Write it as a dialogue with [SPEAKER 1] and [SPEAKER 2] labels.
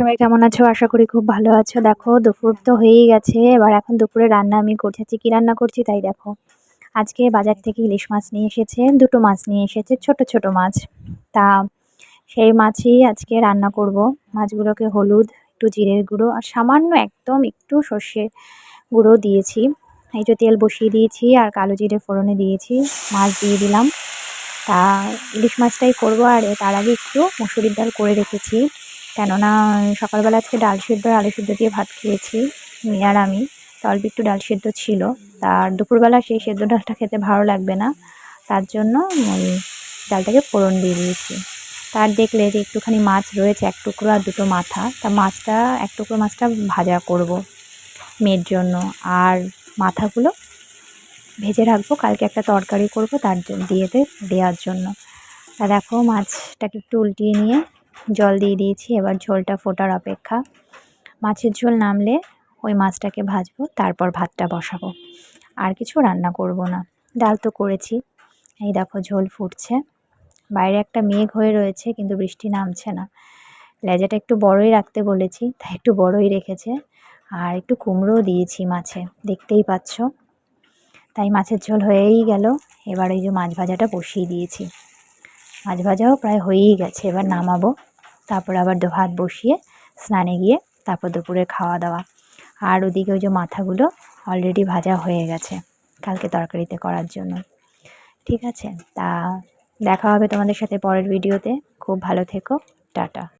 [SPEAKER 1] সবাই কেমন আছো? আশা করি খুব ভালো আছো। দেখো, দুপুর তো হয়েই গেছে। এবার এখন দুপুরে রান্না আমি করছি। কী রান্না করছি তাই দেখো। আজকে বাজার থেকে ইলিশ মাছ নিয়ে এসেছে, দুটো মাছ নিয়ে এসেছে, ছোট ছোট মাছ। তা সেই মাছই আজকে রান্না করব। মাছগুলোকে হলুদ, একটু জিরের গুঁড়ো আর সামান্য একদম একটু সর্ষে গুঁড়ো দিয়েছি। এই যে তেল বসিয়ে দিয়েছি আর কালো জিরে ফোড়নে দিয়েছি, মাছ দিয়ে দিলাম। তা ইলিশ মাছটাই করব আর তার আগে একটু মুসুরির ডাল করে রেখেছি। কেননা সকালবেলা আজকে ডাল সেদ্ধ আর আলু সেদ্ধ দিয়ে ভাত খেয়েছি আর আমি। তো অল্প একটু ডাল সেদ্ধ ছিল। তার দুপুরবেলা সেই সেদ্ধ ডালটা খেতে ভালো লাগবে না। তার জন্য ওই ডালটাকে ফোড়ন দিয়ে দিয়েছি। তার দেখলে যে একটুখানি মাছ রয়েছে, এক টুকরো আর দুটো মাথা। তা মাছটা, এক টুকরো মাছটা ভাজা করব মেয়ের জন্য। আর মাথাগুলো ভেজে রাখব, কালকে একটা তরকারি করব তার দিয়েতে দেওয়ার জন্য। তা দেখো মাছটাকে একটু উল্টিয়ে নিয়ে জল দিয়ে দিয়েছি, এবার ঝোলটা ফোটার অপেক্ষা। মাছের ঝোল নামলে ওই মাছটাকে ভাজবো, তারপর ভাতটা বসাবো। আর কিছু রান্না করব না, ডাল তো করেছি। এই দেখো ঝোল ফুটছে। বাইরে একটা মেঘ হয়ে রয়েছে, কিন্তু বৃষ্টি নামছে না। লেজাটা একটু বড়ই রাখতে বলেছি, তাই একটু বড়ই রেখেছে। আর একটু কুমড়োও দিয়েছি মাছে, দেখতেই পাচ্ছ। তাই মাছের ঝোল হয়েই গেল, এবার ওই যে মাছ ভাজাটা বসিয়ে দিয়েছি। মাছ ভাজাও প্রায় হয়েই গেছে, এবার নামাবো। তারপর আবার ভাত বসিয়ে স্নানে গিয়ে তারপর দুপুরে খাওয়া দাওয়া। আর ওদিকে ওই যে মাথাগুলো অলরেডি ভাজা হয়ে গেছে কালকে তরকারিতে করার জন্য। ঠিক আছে, তা দেখা হবে তোমাদের সাথে পরের ভিডিওতে খুব ভালো থেকো, টাটা।